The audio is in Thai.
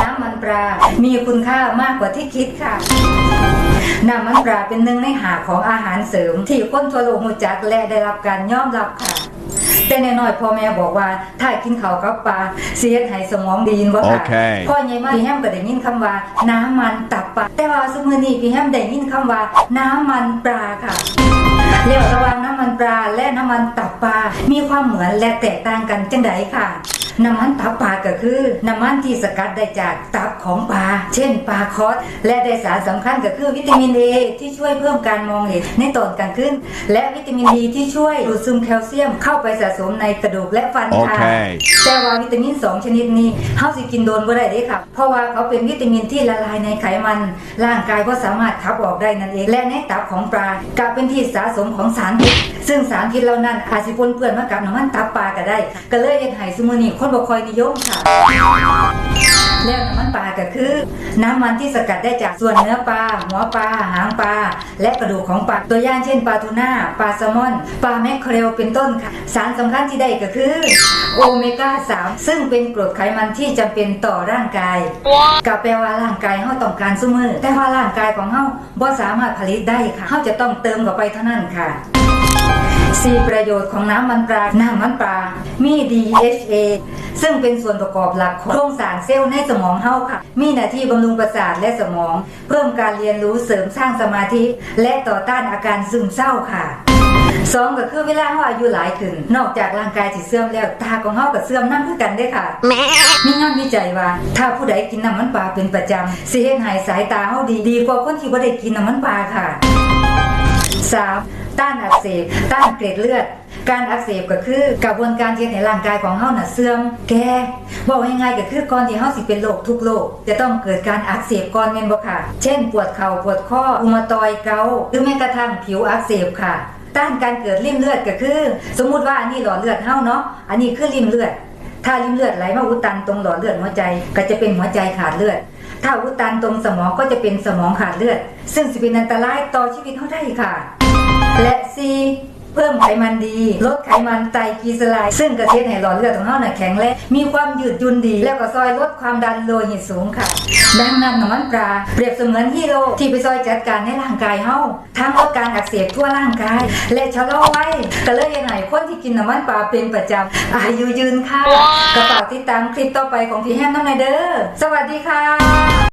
น้ำมันปลา มีคุณค่ามากกว่าที่คิดค่ะน้ำมันปลาเป็นหนึ่งในหาของอาหารเสริม ที่คนทั่วโลกรู้จักและได้รับการยอมรับค่ะ แต่แน่นอนพ่อแม่บอกว่า ถ้ากินข้าวกับปลาเสียให้สมองดีนบ่ค่ะโอเคพ่อใหญ่มาพี่แฮมก็ได้ยินคำว่า น้ำมันตับปลาแต่ว่าสมือนี้พี่แฮมได้ยินคำว่า น้ำมันปลาค่ะเรียกระหว่างน้ำมันปลาและน้ำมันตับปลามีความเหมือนและแตกต่างกันจังไดค่ะ น้ำมันตับปลาก็คือน้ำมันที่สกัดได้จากตับของปลา เช่นปลาคอสและได้สารสำคัญก็คือวิตามินเอที่ช่วยเพิ่มการมองเห็นในตอนกลางคืนและวิตามินดีที่ช่วยดูดซึมแคลเซียมเข้าไปสะสมในกระดูกและฟันค่ะโอเคแต่ว่าวิตามิน 2 ชนิดนี้เฮาสิกินโดนบ่ได้เด้ค่ะ เพราะว่าเขาเป็นวิตามินที่ละลายในไขมัน ร่างกายก็สามารถขับออกได้นั่นเอง และในตับของปลาก็เป็นที่สะสมของสารพิษซึ่งสารพิษเหล่านั้นอาจสิปนเปื้อนมากับน้ำมันตับปลาก็ได้ ก็เลยเฮ็ดให้ซุมื้อนี้คนบ่ค่อยนิยมค่ะ แล้วน้ำมันปลาก็คือ น้ำมันที่สกัดได้จากส่วนเนื้อปลาหัวปลาหางปลาและกระดูกของปลาตัวอย่างเช่นปลาทูน่าปลาแซลมอนปลาแมคเคอเรลเป็นต้นค่ะ สารสำคัญที่ได้ก็คือโอเมก้า 3 ซึ่งเป็นกรดไขมันที่จำเป็นต่อร่างกายก็แปลว่าร่างกายเฮาต้องการซุมือแต่ว่าร่างกายของเฮาบ่สามารถผลิตได้ค่ะเฮาจะต้องเติมเข้าไปเท่านั้นค่ะ สี่ประโยชน์ของน้ำมันปลา น้ำมันปลา มี DHA ซึ่งเป็นส่วนประกอบหลักของโครงสร้างเซลล์ในสมองเฮาค่ะ มีหน้าที่บำรุงประสาทและสมอง เพิ่มการเรียนรู้เสริมสร้างสมาธิ และต่อต้านอาการซึมเศร้าค่ะสองก็คือเวลาเฮาอายุหลายขึ้น นอกจากร่างกายสิเสื่อมแล้วตาของเฮาก็เสื่อมนำคือกันด้ค่ะมีงานวิจัยว่า ถ้าผู้ใดกินน้ำมันปลาเป็นประจำสิเฮ็ดให้สายตาเฮาดีดีกว่าคนที่บ่ได้กินน้ำมันปลาค่ะ 3. ต้านอักเสบ ต้านเกล็ดเลือด การอักเสบก็คือกระบวนการเที่ในร่างกายของเฮาน่ะเสื่อมแก่บอกง่ายๆก็คือก่อนที่เฮาสิเป็นโรคทุกโรคจะต้องเกิดการอักเสบก่อนแม่นบ่ค่ะ เช่น ปวดเข่าปวดข้ออุมาตอยเกาหรือแม้กระทั่งผิวอักเสบค่ะ ต้านการเกิดริ่มเลือดก็คือ สมมุติว่าอันนี้หลอดเลือดเฮาเนาะอันนี้คือริ่มเลือด ถ้าริ่มเลือดไหลมาอุดตันตรงหลอดเลือดหัวใจ ก็จะเป็นหัวใจขาดเลือด ถ้าอุดตันตรงสมองก็จะเป็นสมองขาดเลือด ซึ่งสิเป็นอันตรายต่อชีวิตเขาได้ค่ะ และ C เพิ่มไขมันดี ลดไขมันไตรกลีเซอไรด์ซึ่งกระเทียมให้หลอดเลือดของเราน่ะแข็งแรงมีความยืดหยุ่นดี แล้วก็ซอยลดความดันโลหิตสูงค่ะ ดังนั้นน้ำมันปลาเปรียบเสมือนฮีโร่ที่ไปซอยจัดการในร่างกายเฮาทั้งลดการอักเสบทั่วร่างกาย และชะลอไว้ก็เลยยังไงคนที่กินน้ำมันปลาเป็นประจำอายุยืนค่ะกระเป๋ากติดตามคลิปต่อไปของพี่แฮมน้ำในเด้อสวัสดีค่ะ